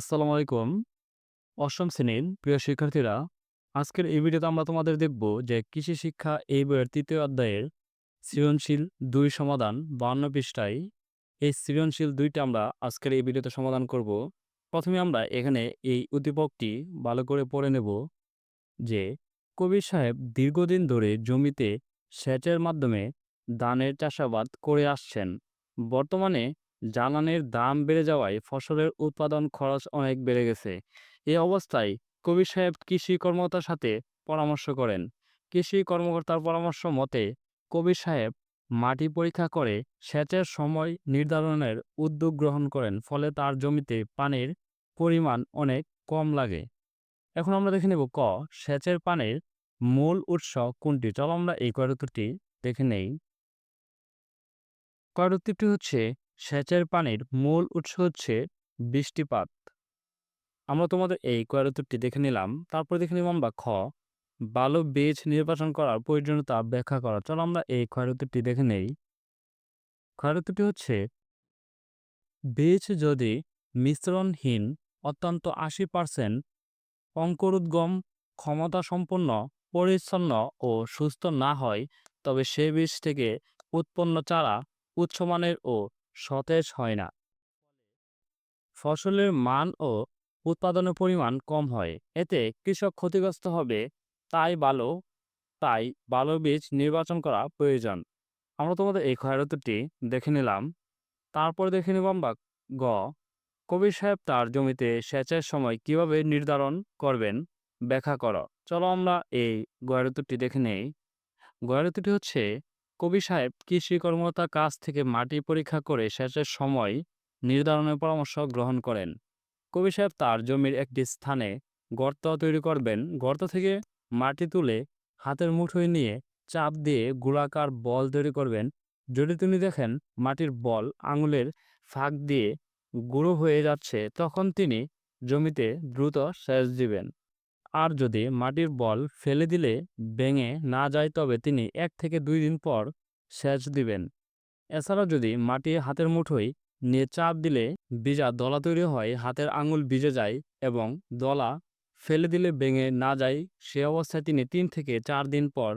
আসসালামু আলাইকুম। অষ্টম শ্রেণির প্রিয় শিক্ষার্থীরা, আজকের এই ভিডিওতে আমরা তোমাদের দেখব যে কৃষি শিক্ষা এই বইয়ের তৃতীয় অধ্যায়ের সৃজনশীল দুই সমাধান ৫২ পৃষ্ঠায় এই সৃজনশীল দুইটা আমরা আজকের এই ভিডিওতে সমাধান করব। প্রথমে আমরা এখানে এই উদ্দীপকটি ভালো করে পড়ে নেব যে কবির সাহেব দীর্ঘদিন ধরে জমিতে সেচের মাধ্যমে ধানের চাষাবাদ করে আসছেন। বর্তমানে জ্বালানির দাম বেড়ে যাওয়ায় ফসলের উৎপাদন খরচ অনেক বেড়ে গেছে। এ অবস্থায় কবি সাহেব কৃষি কর্মকর্তার সাথে পরামর্শ করেন। কৃষি কর্মকর্তার পরামর্শ মতে কবি সাহেব মাটি পরীক্ষা করে সেচের সময় নির্ধারণের উদ্যোগ গ্রহণ করেন, ফলে তার জমিতে পানির পরিমাণ অনেক কম লাগে। এখন আমরা দেখে নেব ক, সেচের পানির মূল উৎস কোনটি চলো আমরা এই উত্তরটি দেখে নেই উত্তরটি হচ্ছে সেচের পানির মূল উৎস হচ্ছে বৃষ্টিপাত। আমরা তোমাদের এই কয়ের উত্তরটি দেখে নিলাম। তারপর দেখে নিলাম আমরা খ ভালো বীজ নির্বাচন করার প্রয়োজনীয়তা ব্যাখ্যা করা। চলো আমরা এই ক্ষয়ের উত্তরটি দেখে নেই। ক্ষয়ের উত্তরটি হচ্ছে, বীজ যদি মিশ্রণহীন, অত্যন্ত আশি পার্সেন্ট, অঙ্কুরোদ্গম ক্ষমতা সম্পন্ন পরিচ্ছন্ন ও সুস্থ না হয়, তবে সে বীজ থেকে উৎপন্ন চারা উচ্চমানের ও সতেজ হয় না। ফসলের মান ও উৎপাদনের পরিমাণ কম হয়। এতে কৃষক ক্ষতিগ্রস্ত হবে, তাই ভালো তাই ভালো বীজ নির্বাচন করা প্রয়োজন। আমরা তোমাদের এই ক্ষয়রতটি দেখে নিলাম। তারপর দেখে নিলাম বা গ কবির সাহেব তার জমিতে সেচের সময় কীভাবে নির্ধারণ করবেন ব্যাখ্যা করো। চলো আমরা এই গয়ারতুটি দেখে নেই। গয়ারতুটি হচ্ছে কবি সাহেব কৃষি কর্মকর্তার কাছ থেকে মাটি পরীক্ষা করে সেচের সময় নির্ধারণের পরামর্শ গ্রহণ করেন। কবি সাহেব তার জমির একটি স্থানে গর্ত তৈরি করবেন। গর্ত থেকে মাটি তুলে হাতের মুঠোয় নিয়ে চাপ দিয়ে গোলাকার বল তৈরি করবেন। যদি তিনি দেখেন মাটির বল আঙুলের ফাঁক দিয়ে গুঁড়ো হয়ে যাচ্ছে, তখন তিনি জমিতে দ্রুত সেচ দিবেন। আর যদি মাটির বল ফেলে দিলে ভেঙে না যায়, তবে তিনি এক থেকে দুই দিন পর সেচ দিবেন। এছাড়া যদি মাটি হাতের মুঠোয় নিয়ে চাপ দিলে ভিজা দলা তৈরি হয়, হাতের আঙুল ভিজে যায় এবং দলা ফেলে দিলে ভেঙে না যায়, সে অবস্থায় তিনি তিন থেকে চার দিন পর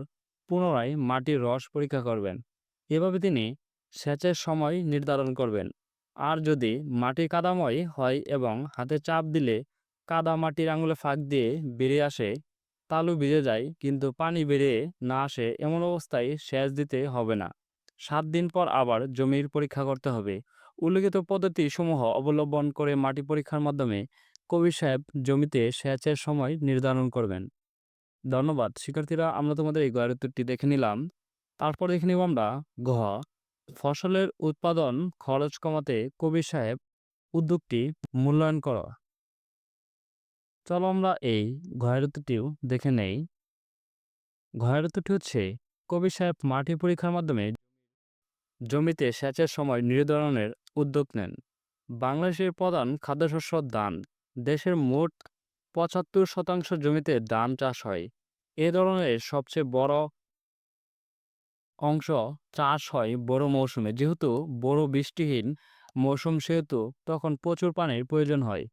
পুনরায় মাটির রস পরীক্ষা করবেন। এভাবে তিনি সেচের সময় নির্ধারণ করবেন। আর যদি মাটি কাদাময় হয় এবং হাতে চাপ দিলে কাদা মাটির আঙুলে ফাঁক দিয়ে বেরিয়ে আসে, তালু ভিজে যায়, কিন্তু পানি বেরিয়ে না আসে এমন অবস্থায় সেচ দিতে হবে না। সাত দিন পর আবার জমির পরীক্ষা করতে হবে। উল্লেখিত পদ্ধতি সমূহ অবলম্বন করে মাটি পরীক্ষার মাধ্যমে কবি সাহেব জমিতে সেচের সময় নির্ধারণ করবেন। ধন্যবাদ। শিক্ষার্থীরা, আমরা তোমাদের এই গয়ের উত্তরটি দেখে নিলাম। তারপর দেখে নিব আমরা ঘ। ফসলের উৎপাদন খরচ কমাতে কবি সাহেব উদ্যোগটি মূল্যায়ন করা। চলো আমরা এই ঘয়ের উত্তরটিও দেখে নেই। ঘয়ের উত্তরটি হচ্ছে, কবি সাহেব মাটি পরীক্ষার মাধ্যমে জমিতে সেচের সময় নির্ধারণের উদ্যোগ নেন। বাংলাদেশের প্রধান খাদ্যশস্য ধান, দেশের মোট পঁচাত্তর শতাংশ জমিতে ধান চাষ হয়। এ ধরনের সবচেয়ে বড় অংশ চাষ হয় বড় মৌসুমে। যেহেতু বড় বৃষ্টিহীন মৌসুম, সেহেতু তখন প্রচুর পানির প্রয়োজন হয়।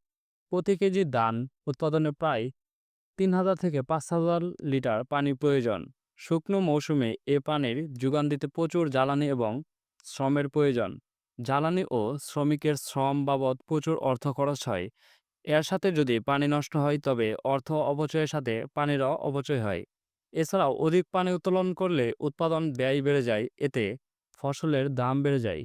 প্রতি কেজি ধান উৎপাদনে প্রায় তিন হাজার থেকে পাঁচ হাজার লিটার পানি প্রয়োজন। শুকনো মৌসুমে এ পানির যোগান দিতে প্রচুর জ্বালানি এবং শ্রমের প্রয়োজন। জ্বালানি ও শ্রমিকের শ্রম বাবদ প্রচুর অর্থ খরচ হয়। এর সাথে যদি পানি নষ্ট হয়, তবে অর্থ অপচয়ের সাথে পানিরও অপচয় হয়। এছাড়াও অধিক পানি উত্তোলন করলে উৎপাদন ব্যয় বেড়ে যায়, এতে ফসলের দাম বেড়ে যায়।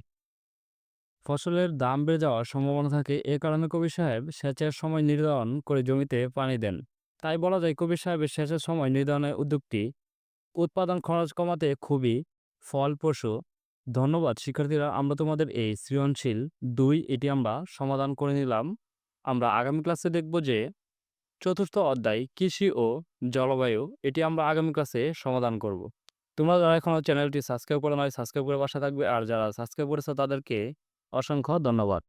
ফসলের দাম বেড়ে যাওয়ার সম্ভাবনা থাকে, এ কারণে কবি সাহেব সেচের সময় নির্ধারণ করে জমিতে পানি দেন। তাই বলা যায় কবি সাহেবের সেচের সময় নির্ধারণের উদ্যোগটি উৎপাদন খরচ কমাতে খুবই ফলপ্রসূ। ধন্যবাদ, শিক্ষার্থীরা, আমরা তোমাদের এই সৃজনশীল দুই এটি আমরা সমাধান করে নিলাম। আমরা আগামী ক্লাসে দেখব যে চতুর্থ অধ্যায় কৃষি ও জলবায়ু, এটি আমরা আগামী ক্লাসে সমাধান করব। তোমরা যারা এখনও চ্যানেলটি সাবস্ক্রাইব করে নয় সাবস্ক্রাইব করে বাসা থাকবে। আর যারা সাবস্ক্রাইব করেছ তাদেরকে অসংখ্য ধন্যবাদ।